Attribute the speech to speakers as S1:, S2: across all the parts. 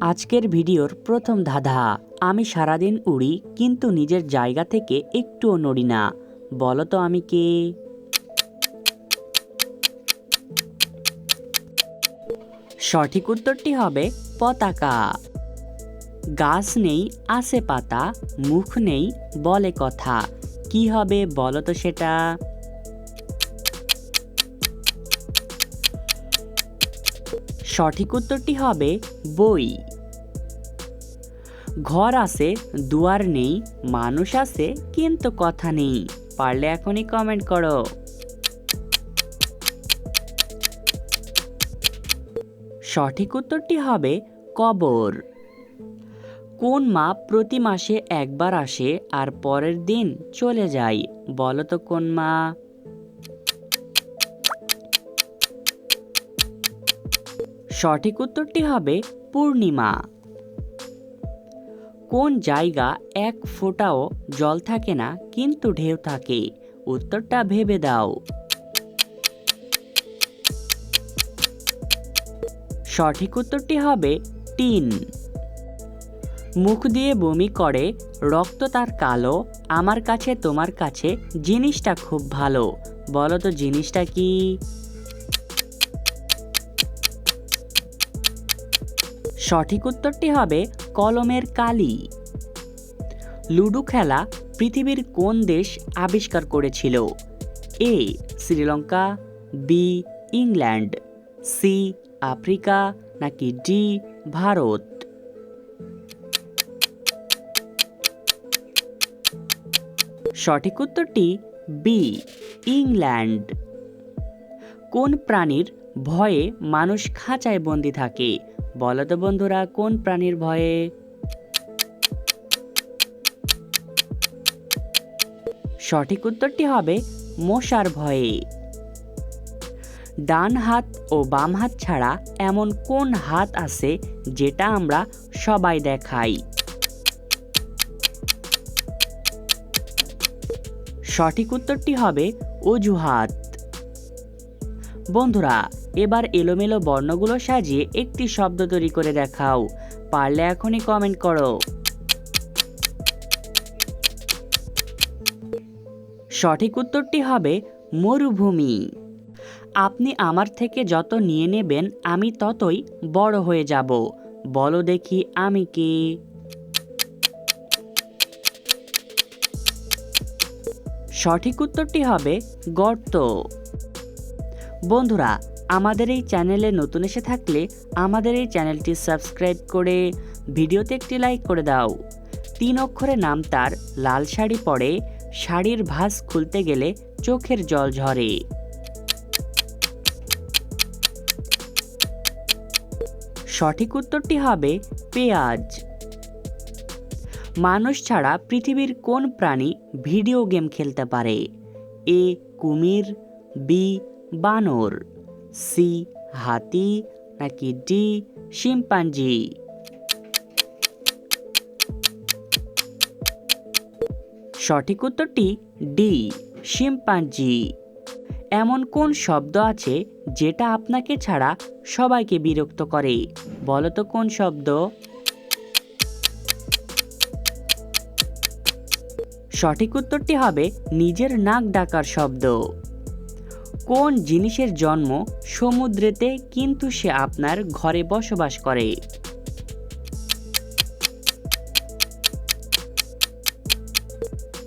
S1: আজকের ভিডিওর প্রথম ধাঁধা, আমি সারাদিন উড়ি কিন্তু নিজের জায়গা থেকে একটুও নড়ি না। বলো তো আমি কে? সঠিক উত্তরটি হবে পতাকা। গাছ নেই আসে পাতা, মুখ নেই, বলে কথা। কি হবে বলো তো সেটা? সঠিক উত্তরটি হবে বই। ঘর আছে, দুয়ার নেই, মানুষ আছে, কিন্তু কথা নেই। পারলে এখনই কমেন্ট করো। সঠিক উত্তরটি হবে কবর। কোন মা প্রতি মাসে একবার আসে আর পরের দিন চলে যায়? বলো তো কোন মা। সঠিক উত্তরটি হবে পূর্ণিমা। কোন জায়গা এক ফোঁটাও জল থাকে না, কিন্তু ঢেউ থাকে? উত্তরটা ভেবে দাও। সঠিক উত্তরটি হবে টিন। মুখ দিয়ে বমি করে, রক্ত তার কালো, আমার কাছে তোমার কাছে, জিনিসটা খুব ভালো। বলো তো জিনিসটা কি? সঠিক উত্তরটি হবে কলমের কালি। লুডো খেলা পৃথিবীর কোন দেশ আবিষ্কার করেছিল? A, Sri Lanka, B, England, C, Africa, নাকি ডি, ভারত? সঠিক উত্তরটি বি, ইংল্যান্ড। কোন প্রাণীর ভয়ে মানুষ খাঁচায় বন্দি থাকে? বলো তো বন্ধুরা, কোন প্রাণীর ভয়ে? সঠিক উত্তরটি হবে মশার ভয়ে। ডান হাত ও বাম হাত ছাড়া এমন কোন হাত আছে যেটা আমরা সবাই দেখাই? সঠিক উত্তরটি হবে অজুহাত। বন্ধুরা এবার এলোমেলো বর্ণগুলো সাজিয়ে একটি শব্দ তৈরি করে দেখাও। পারলে এখনই কমেন্ট করো। সঠিক উত্তরটি হবে মরুভূমি। আপনি আমার থেকে যত নিয়ে নেবেন, আমি ততই বড় হয়ে যাব। বলো দেখি আমি কে। সঠিক উত্তরটি হবে গর্ত। বন্ধুরা আমাদের এই চ্যানেলে নতুন এসে থাকলে আমাদের এই চ্যানেলটি সাবস্ক্রাইব করে ভিডিওতে একটি লাইক করে দাও। তিন অক্ষরে নাম তার, লাল শাড়ি পরে, শাড়ির ভাঁজ খুলতে গেলে চোখের জল ঝরে। সঠিক উত্তরটি হবে পেঁয়াজ। মানুষ ছাড়া পৃথিবীর কোন প্রাণী ভিডিও গেম খেলতে পারে? এ কুমির, বি বানর। সি হাতি নাকি ডি শিম্পাঞ্জি সঠিক উত্তরটি ডি শিম্পাঞ্জি এমন কোন শব্দ আছে যেটা আপনাকে ছাড়া সবাইকে বিরক্ত করে? বলো তো কোন শব্দ? সঠিক উত্তরটি হবে নিজের নাক ডাকার শব্দ। কোন জিনিসের জন্ম সমুদ্রেতে কিন্তু সে আপনার ঘরে বসবাস করে?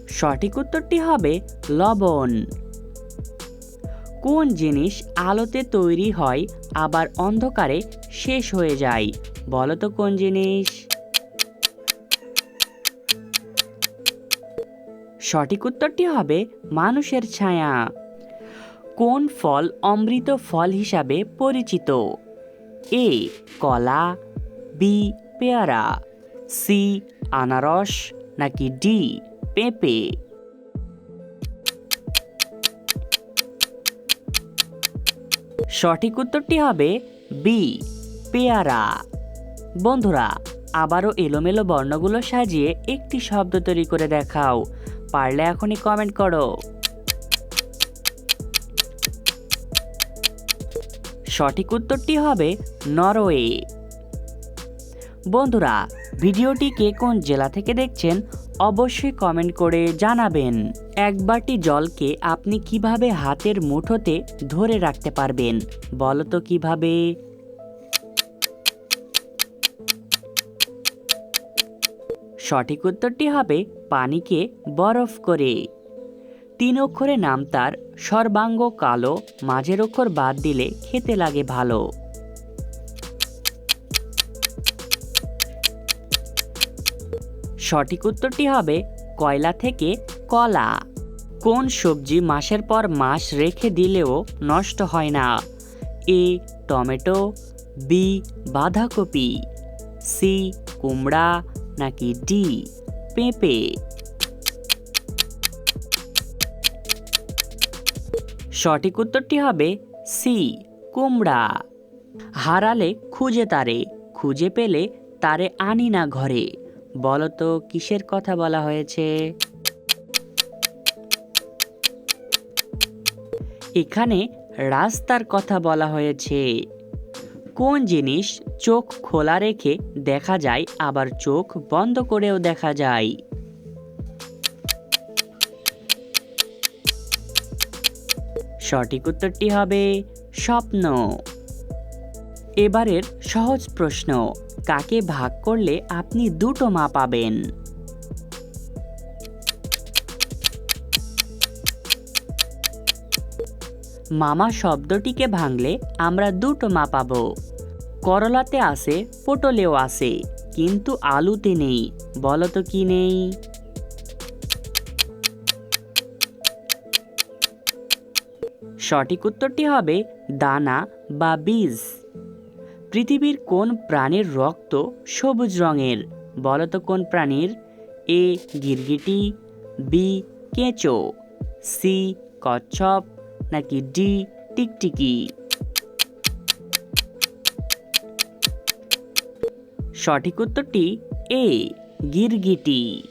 S1: সঠিক উত্তরটি হবে লবণ। কোন জিনিস আলোতে তৈরি হয়, আবার অন্ধকারে শেষ হয়ে যায়? বলো তো কোন জিনিস? সঠিক উত্তরটি হবে মানুষের ছায়া। কোন ফল অমৃত ফল হিসাবে পরিচিত? এ, কলা, বি, পেয়ারা, সি, আনারস, নাকি ডি, পেঁপে? সঠিক উত্তরটি হবে বি, পেয়ারা। বন্ধুরা, আবারও এলোমেলো বর্ণগুলো সাজিয়ে একটি শব্দ তৈরি করে দেখাও। পারলে এখনই কমেন্ট করো। সঠিক উত্তরটি হবে নরওয়ে। বন্ধুরা, ভিডিওটি কে কোন জেলা থেকে দেখছেন অবশ্যই কমেন্ট করে জানাবেন। এক বাটি জলকে আপনি কীভাবে হাতের মুঠোতে ধরে রাখতে পারবেন, বলো তো কীভাবে? সঠিক উত্তরটি হবে পানিকে বরফ করে। তিন অক্ষরে নাম তার, সর্বাঙ্গ কালো, মাঝের অক্ষর বাদ দিলে খেতে লাগে ভালো। সঠিক উত্তরটি হবে কয়লা থেকে কলা। কোন সবজি মাসের পর মাস রেখে দিলেও নষ্ট হয় না? এ, টমেটো, বি, বাঁধাকপি, সি, কুমড়া, নাকি ডি, পেঁপে। সঠিক উত্তরটি হবে সি কুমড়া। হারালে খুঁজে তারে, খুঁজে পেলে তারে আনি না ঘরে। বলো তো কিসের কথা বলা হয়েছে? এখানে রাস্তার কথা বলা হয়েছে। কোন জিনিস চোখ খোলা রেখে দেখা যায়, আবার চোখ বন্ধ করেও দেখা যায়। সঠিক উত্তরটি হবে স্বপ্ন। এবারের সহজ প্রশ্ন, কাকে ভাগ করলে আপনি দুটো মা পাবেন? মামা শব্দটিকে ভাঙলে আমরা দুটো মা পাব। করলাতে আছে, পটলেও আছে, কিন্তু আলুতে নেই বলো তো কি নেই? সঠিক উত্তরটি হবে দানা বা বীজ। পৃথিবীর কোন প্রাণীর রক্ত সবুজ রঙের? বলো তো কোন প্রাণীর? এ, গিরগিটি, বি, কেঁচো, সি, কচ্ছপ, নাকি ডি, টিকটিকি? সঠিক উত্তরটি এ, গিরগিটি।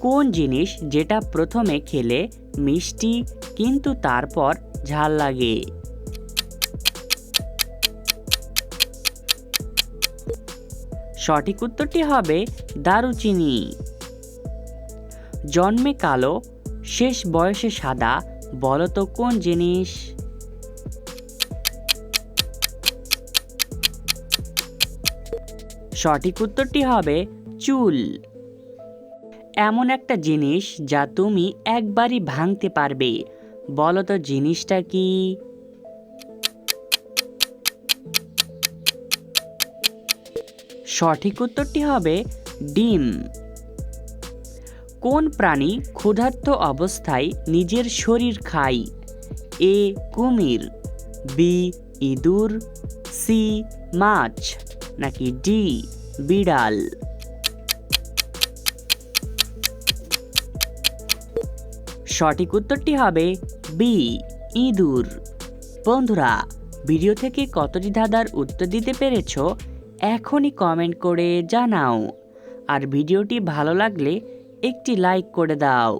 S1: কোন জিনিস যেটা প্রথমে খেলে মিষ্টি, কিন্তু তারপর ঝাল লাগে। সঠিক উত্তরটি হবে দারুচিনি। জন্মে কালো, শেষ বয়সে সাদা, বলো তো কোন জিনিস? সঠিক উত্তরটি হবে চুল। এমন একটা জিনিস যা তুমি একবারই ভাঙতে পারবে। বলো তো জিনিসটা কি? সঠিক উত্তরটি হবে ডিম। কোন প্রাণী ক্ষুধার্ত অবস্থায় নিজের শরীর খায়? এ, কুমির, বি, ইঁদুর, সি, মাছ, নাকি ডি, বিড়াল? সঠিক উত্তরটি হবে বি, ইঁদুর। বন্ধুরা, ভিডিও থেকে কতটি ধাঁধার উত্তর দিতে পেরেছ এখনই কমেন্ট করে জানাও। আর ভিডিওটি ভালো লাগলে একটি লাইক করে দাও।